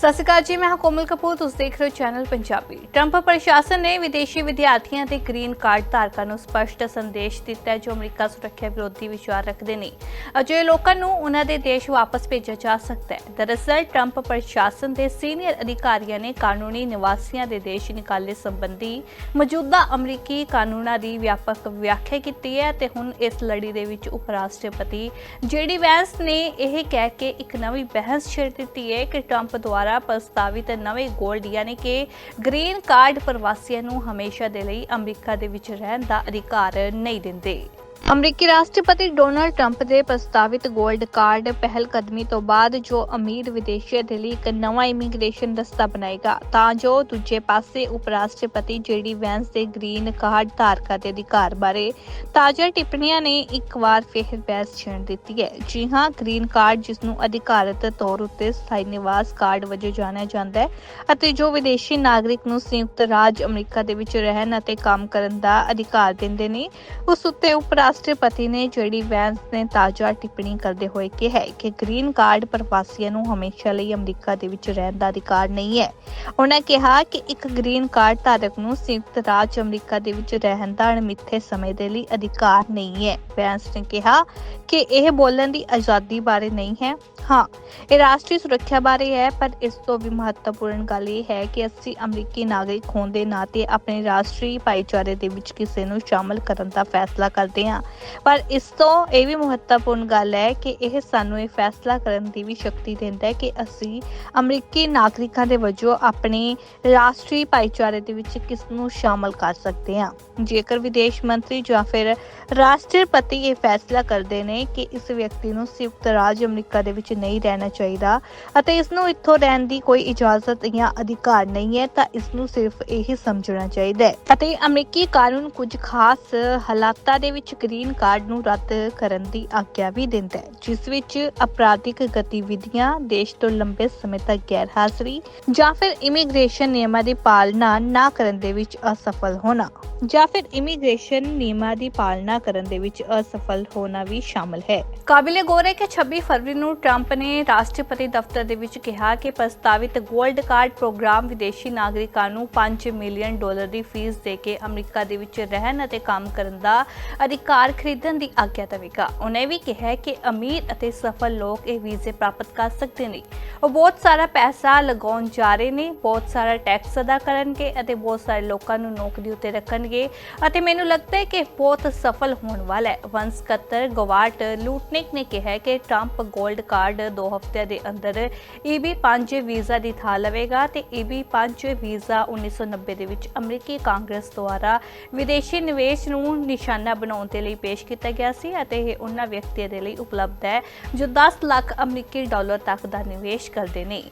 ਸਤਿ ਸ਼੍ਰੀ ਅਕਾਲ ਜੀ, ਮੈਂ ਹਾਂ ਕੋਮਲ ਕਪੂਰ, ਤੁਸੀਂ ਦੇਖ ਰਹੇ ਹੋ ਚੈਨਲ ਪੰਜਾਬੀ। ਟਰੰਪ ਪ੍ਰਸ਼ਾਸਨ ਨੇ ਵਿਦੇਸ਼ੀ ਵਿਦਿਆਰਥੀਆਂ ਤੇ ਗ੍ਰੀਨ ਕਾਰਡ ਧਾਰਕਾਂ ਨੂੰ ਸਪਸ਼ਟ ਸੰਦੇਸ਼ ਦਿੱਤਾ ਜੋ ਅਮਰੀਕਾ ਸੁਰੱਖਿਆ ਵਿਰੋਧੀ ਵਿਚਾਰ ਰੱਖਦੇ ਨੇ। ਅਜਿਹੇ ਲੋਕਾਂ ਨੂੰ ਉਹਨਾਂ ਦੇ ਦੇਸ਼ ਵਾਪਸ ਭੇਜਿਆ ਜਾ ਸਕਦਾ ਹੈ। ਦਰਅਸਲ ਟਰੰਪ ਪ੍ਰਸ਼ਾਸਨ ਦੇ ਸੀਨੀਅਰ ਅਧਿਕਾਰੀਆਂ ਨੇ ਕਾਨੂੰਨੀ ਨਿਵਾਸੀਆਂ ਦੇ ਦੇਸ਼ ਨਿਕਾਲੇ ਸੰਬੰਧੀ ਮੌਜੂਦਾ ਅਮਰੀਕੀ ਕਾਨੂੰਨਾਂ ਦੀ ਵਿਆਪਕ ਵਿਆਖਿਆ ਕੀਤੀ ਹੈ ਤੇ ਹੁਣ ਇਸ ਲੜੀ ਦੇ ਵਿੱਚ ਉਪ ਰਾਸ਼ਟਰਪਤੀ ਜੇਡੀ ਵੈਂਸ ਨੇ ਇਹ ਕਹਿ ਕੇ ਇੱਕ ਨਵੀਂ ਬਹਿਸ ਛੇੜ ਦਿੱਤੀ ਹੈ ਕਿ ਟਰੰਪ ਦੁਆਰਾ ਪ੍ਰਸਤਾਵਿਤ ਨਵੇਂ ਗੋਲਡ ਯਾਨੀ ਕਿ ਗ੍ਰੀਨ ਕਾਰਡ ਪ੍ਰਵਾਸੀਆਂ ਨੂੰ ਹਮੇਸ਼ਾ ਦੇ ਲਈ ਅਮਰੀਕਾ ਦੇ ਵਿੱਚ ਰਹਿਣ ਦਾ ਅਧਿਕਾਰ ਨਹੀਂ ਦਿੰਦੇ। ਅਮਰੀਕੀ ਰਾਸ਼ਟਰਪਤੀ ਡੋਨਾਲਡ ਟਰੰਪ ਦੇ ਪ੍ਰਸਤਾਵਿਤ 골ਡ ਕਾਰਡ ਪਹਿਲ ਕਦਮੀ ਤੋਂ ਬਾਅਦ ਜੋ ਅਮੀਰ ਵਿਦੇਸ਼ੀਆਂ ਦੇ ਲਈ ਇੱਕ ਨਵਾਂ ਇਮੀਗ੍ਰੇਸ਼ਨ ਰਸਤਾ ਬਣਾਏਗਾ, ਤਾਂ ਜੋ ਦੂਜੇ ਪਾਸੇ ਉਪ ਰਾਸ਼ਟਰਪਤੀ ਜੇਡੀ ਵੈਂਸ ਦੇ ਗ੍ਰੀਨ ਕਾਰਡ ਧਾਰਕਾਂ ਦੇ ਅਧਿਕਾਰ ਬਾਰੇ ਤਾਜ਼ਾ ਟਿੱਪਣੀਆਂ ਨੇ ਇੱਕ ਵਾਰ ਫਿਰ ਬਹਿਸ ਛੇੜ ਦਿੱਤੀ ਹੈ। ਜੀ ਹਾਂ, ਗ੍ਰੀਨ ਕਾਰਡ ਜਿਸ ਨੂੰ ਅਧਿਕਾਰਤ ਤੌਰ ਉੱਤੇ ਸਥਾਈ ਨਿਵਾਸ ਕਾਰਡ ਵਜੋਂ ਜਾਣਿਆ ਜਾਂਦਾ ਹੈ ਅਤੇ ਜੋ ਵਿਦੇਸ਼ੀ ਨਾਗਰਿਕ ਨੂੰ ਸੰਯੁਕਤ ਰਾਜ ਅਮਰੀਕਾ ਦੇ ਵਿੱਚ ਰਹਿਣ ਅਤੇ ਕੰਮ ਕਰਨ ਦਾ ਅਧਿਕਾਰ ਦਿੰਦੇ ਨੇ, ਉਸ ਉੱਤੇ ਉਪ ਰਾਸ਼ਟਰਪਤੀ ਨੇ ਜੇਡੀ ਵੈਂਸ ਨੇ ਤਾਜ਼ਾ ਟਿੱਪਣੀ ਕਰਦੇ ਹੋਏ ਕਿਹਾ ਕਿ ਗ੍ਰੀਨ ਕਾਰਡ ਪ੍ਰਵਾਸੀਆਂ ਨੂੰ ਹਮੇਸ਼ਾ ਲਈ ਅਮਰੀਕਾ ਦੇ ਵਿੱਚ ਰਹਿਣ ਦਾ ਅਧਿਕਾਰ ਨਹੀਂ ਹੈ। ਉਹਨਾਂ ਕਿਹਾ ਕਿ ਇੱਕ ਗ੍ਰੀਨ ਕਾਰਡ ਧਾਰਕ ਨੂੰ ਸੰਯੁਕਤ ਰਾਜ ਅਮਰੀਕਾ ਦੇ ਵਿੱਚ ਰਹਿਣ ਦਾ ਅਣਮਿੱਥੇ ਸਮੇਂ ਦੇ ਲਈ ਅਧਿਕਾਰ ਨਹੀਂ ਹੈ। ਵੈਂਸ ਨੇ ਕਿਹਾ ਕਿ ਇਹ ਬੋਲਣ ਦੀ ਆਜ਼ਾਦੀ ਬਾਰੇ ਨਹੀਂ ਹੈ। ਹਾਂ, ਇਹ ਰਾਸ਼ਟਰੀ ਸੁਰੱਖਿਆ ਬਾਰੇ ਹੈ, ਪਰ ਇਸ ਤੋਂ ਵੀ ਮਹੱਤਵਪੂਰਨ ਗੱਲ ਇਹ ਹੈ ਕਿ ਅਸੀਂ ਅਮਰੀਕੀ ਨਾਗਰਿਕ ਹੋਣ ਦੇ ਨਾਤੇ ਆਪਣੇ ਰਾਸ਼ਟਰੀ ਭਾਈਚਾਰੇ ਦੇ ਵਿੱਚ ਕਿਸੇ ਨੂੰ ਸ਼ਾਮਲ ਕਰਨ ਦਾ ਫੈਸਲਾ ਕਰਦੇ ਹਾਂ। ਪਰ ਇਸ ਤੋਂ ਇਹ ਵੀ ਮਹੱਤਵਪੂਰਨ ਗੱਲ ਹੈ ਕਿ ਇਹ ਸਾਨੂੰ ਇਹ ਫੈਸਲਾ ਕਰਨ ਦੀ ਵੀ ਸ਼ਕਤੀ ਦਿੰਦਾ ਹੈ ਕਿ ਅਸੀਂ ਅਮਰੀਕੀ ਨਾਗਰਿਕਾਂ ਦੇ ਵਜੋਂ ਆਪਣੇ ਰਾਸ਼ਟਰੀ ਭਾਈਚਾਰੇ ਦੇ ਵਿੱਚ ਕਿਸ ਨੂੰ ਸ਼ਾਮਲ ਕਰ ਸਕਦੇ ਹਾਂ। ਜੇਕਰ ਵਿਦੇਸ਼ ਮੰਤਰੀ ਜਾਂ ਫਿਰ ਰਾਸ਼ਟਰਪਤੀ ਇਹ ਫੈਸਲਾ ਕਰਦੇ ਨੇ ਕਿ ਇਸ ਵਿਅਕਤੀ ਨੂੰ ਸੰਯੁਕਤ ਰਾਜ ਅਮਰੀਕਾ ਦੇ ਵਿੱਚ ਨਹੀਂ ਰਹਿਣਾ ਚਾਹੀਦਾ ਅਤੇ ਇਸ ਨੂੰ ਇੱਥੋਂ ਰਹਿਣ ਦੀ ਕੋਈ ਇਜਾਜ਼ਤ ਜਾਂ ਅਧਿਕਾਰ ਨਹੀਂ ਹੈ, ਤਾਂ ਇਸ ਨੂੰ ਸਿਰਫ ਇਹ ਸਮਝਣਾ ਚਾਹੀਦਾ ਹੈ। ਅਤੇ ਅਮਰੀਕੀ ਕਾਨੂੰਨ ਕੁਝ ਖਾਸ ਹਾਲਾਤਾਂ ਦੇ ਵਿੱਚ ਗ੍ਰੀਨ ਕਾਰਡ ਨੂੰ ਰੱਦ ਕਰਨ ਦੀ ਆਗਿਆ ਵੀ ਦਿੰਦਾ ਹੈ, ਜਿਸ ਵਿੱਚ ਅਪਰਾਧਿਕ ਗਤੀਵਿਧੀਆਂ ਦੇਸ਼ ਤੋਂ ਲੰਬੇ ਸਮੇਂ ਤੱਕ ਗੈਰ ਹਾਜ਼ਰੀ ਜਾਂ ਫਿਰ ਇਮੀਗ੍ਰੇਸ਼ਨ ਨਿਯਮਾਂ ਦੀ ਪਾਲਣਾ ਨਾ ਕਰਨ ਦੇ ਵਿੱਚ ਅਸਫਲ ਹੋਣਾ ਜਾਂ ਫਿਰ ਇਮੀਗ੍ਰੇਸ਼ਨ ਨਿਯਮਾਂ ਦੀ ਪਾਲਣਾ ਕਰਨ ਦੇ ਵਿੱਚ ਅਸਫਲ ਹੋਣਾ ਵੀ ਸ਼ਾਮਲ ਹੈ। ਕਾਬਿਲੇ ਗੌਰ ਹੈ ਕਿ 26 ਫਰਵਰੀ ਨੂੰ ਟਰੰਪ ਨੇ ਰਾਸ਼ਟਰਪਤੀ ਦਫ਼ਤਰ ਦੇ ਵਿੱਚ ਕਿਹਾ ਕਿ ਪ੍ਰਸਤਾਵਿਤ 골ਡ ਕਾਰਡ ਪ੍ਰੋਗਰਾਮ ਵਿਦੇਸ਼ੀ ਨਾਗਰਿਕਾਂ ਨੂੰ 5 ਮਿਲੀਅਨ ਡਾਲਰ ਦੀ ਫੀਸ ਦੇ ਕੇ ਅਮਰੀਕਾ ਦੇ ਵਿੱਚ ਰਹਿਣ ਅਤੇ ਕੰਮ ਕਰਨ ਦਾ ਅਧਿਕਾਰ ਖਰੀਦਣ ਦੀ ਆਗਿਆ ਦੇਵੇਗਾ। ਉਹਨੇ ਵੀ ਕਿਹਾ ਕਿ ਅਮੀਰ ਅਤੇ ਸਫਲ ਲੋਕ ਇਹ ਵੀਜ਼ੇ ਪ੍ਰਾਪਤ ਕਰ ਸਕਦੇ ਨੇ। ਉਹ ਬਹੁਤ ਸਾਰਾ ਪੈਸਾ ਲਗਾਉਣ ਜਾ ਰਹੇ ਨੇ, ਬਹੁਤ ਸਾਰਾ ਟੈਕਸ ਅਦਾ ਕਰਨਗੇ ਅਤੇ ਬਹੁਤ ਸਾਰੇ ਲੋਕਾਂ ਨੂੰ ਨੌਕਰੀ ਉੱਤੇ ਰੱਖਣਗੇ। ਅਤੇ ਮੈਨੂੰ ਲੱਗਦਾ ਹੈ ਕਿ ਬਹੁਤ ਸਫਲ ਹੋਣ ਵਾਲਾ ਹੈ। ਵੰਸ ਸਕੱਤਰ ਗਵਾਟ ਲੂਟਨਿਕ ਨੇ ਕਿਹਾ ਕਿ ਟਰੰਪ 골ਡ ਕਾਰਡ 2 ਹਫ਼ਤਿਆਂ ਦੇ ਅੰਦਰ EB5 ਵੀਜ਼ਾ ਦੀ ਥਾਂ ਲਵੇਗਾ ਤੇ EB5 ਵੀਜ਼ਾ 1990 ਦੇ ਵਿੱਚ ਅਮਰੀਕੀ ਕਾਂਗਰਸ ਦੁਆਰਾ ਵਿਦੇਸ਼ੀ ਨਿਵੇਸ਼ ਨੂੰ ਨਿਸ਼ਾਨਾ ਬਣਾਉਣ ਦੇ ਲਈ ਪੇਸ਼ ਕੀਤਾ ਗਿਆ ਸੀ ਅਤੇ ਇਹ ਉਹਨਾਂ ਵਿਅਕਤੀਆਂ ਦੇ ਲਈ ਉਪਲਬਧ ਹੈ ਜੋ 10 ਲੱਖ ਅਮਰੀਕੀ ਡਾਲਰ ਤੱਕ ਦਾ ਨਿਵੇਸ਼ ਕਰਦੇ ਨੇ।